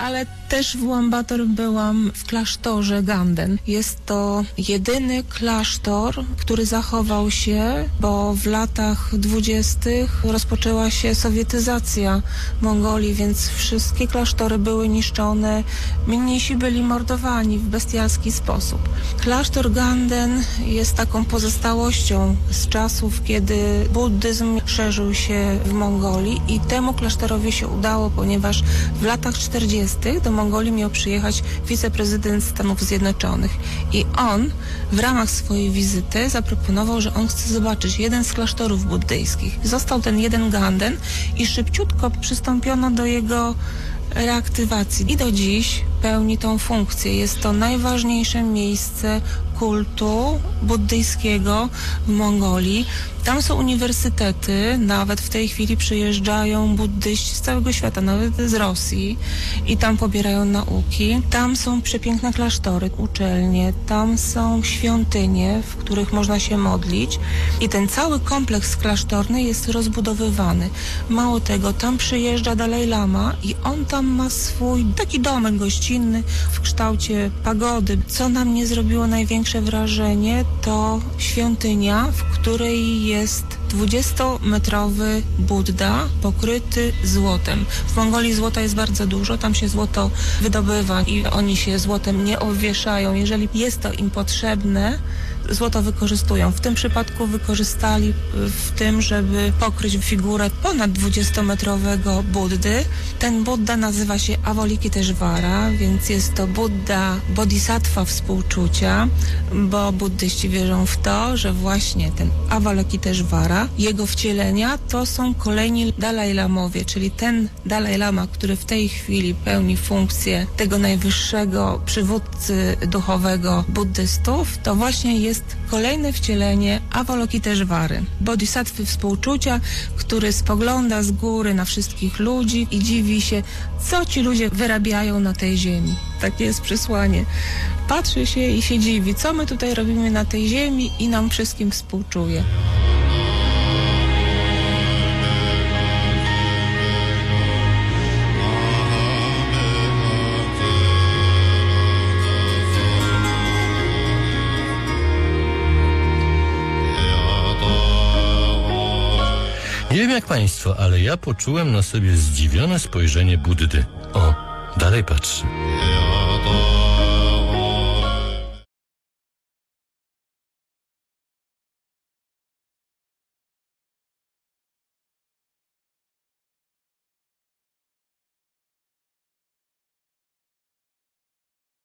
ale też w Łambator byłam w klasztorze Ganden. Jest to jedyny klasztor, który zachował się, bo w latach dwudziestych rozpoczęła się sowietyzacja Mongolii, więc wszystkie klasztory były niszczone, mnisi byli mordowani w bestialski sposób. Klasztor Ganden jest taką pozostałością z czasów, kiedy buddyzm szerzył się w Mongolii i temu klasztorowi się udało, ponieważ w latach 40. do Mongolii miał przyjechać wiceprezydent Stanów Zjednoczonych i on w ramach swojej wizyty zaproponował, że on chce zobaczyć jeden z klasztorów buddyjskich. Został ten jeden Ganden i szybciutko przystąpiono do jego reaktywacji i do dziś pełni tą funkcję. Jest to najważniejsze miejsce kultu buddyjskiego w Mongolii. Tam są uniwersytety, nawet w tej chwili przyjeżdżają buddyści z całego świata, nawet z Rosji i tam pobierają nauki. Tam są przepiękne klasztory, uczelnie, tam są świątynie, w których można się modlić i ten cały kompleks klasztorny jest rozbudowywany. Mało tego, tam przyjeżdża Dalaj Lama i on tam ma swój taki domek gościnny w kształcie pagody. Co na mnie zrobiło największe wrażenie, to świątynia, w której jest 20-metrowy Buddha pokryty złotem. W Mongolii złota jest bardzo dużo, tam się złoto wydobywa i oni się złotem nie obwieszają. Jeżeli jest to im potrzebne, złoto wykorzystują. W tym przypadku wykorzystali w tym, żeby pokryć figurę ponad 20-metrowego Buddy. Ten Buddha nazywa się Avalokiteshvara, więc jest to Buddha Bodhisattva współczucia, bo buddyści wierzą w to, że właśnie ten Jego wcielenia to są kolejni Dalaj Lamowie, czyli ten Dalaj Lama, który w tej chwili pełni funkcję tego najwyższego przywódcy duchowego buddystów, to właśnie jest kolejne wcielenie Avalokiteshvary, bodhisattwy współczucia, który spogląda z góry na wszystkich ludzi i dziwi się, co ci ludzie wyrabiają na tej ziemi. Takie jest przesłanie. Patrzy się i się dziwi, co my tutaj robimy na tej ziemi i nam wszystkim współczuje. Nie wiem jak państwo, ale ja poczułem na sobie zdziwione spojrzenie Buddy. O, dalej patrzy.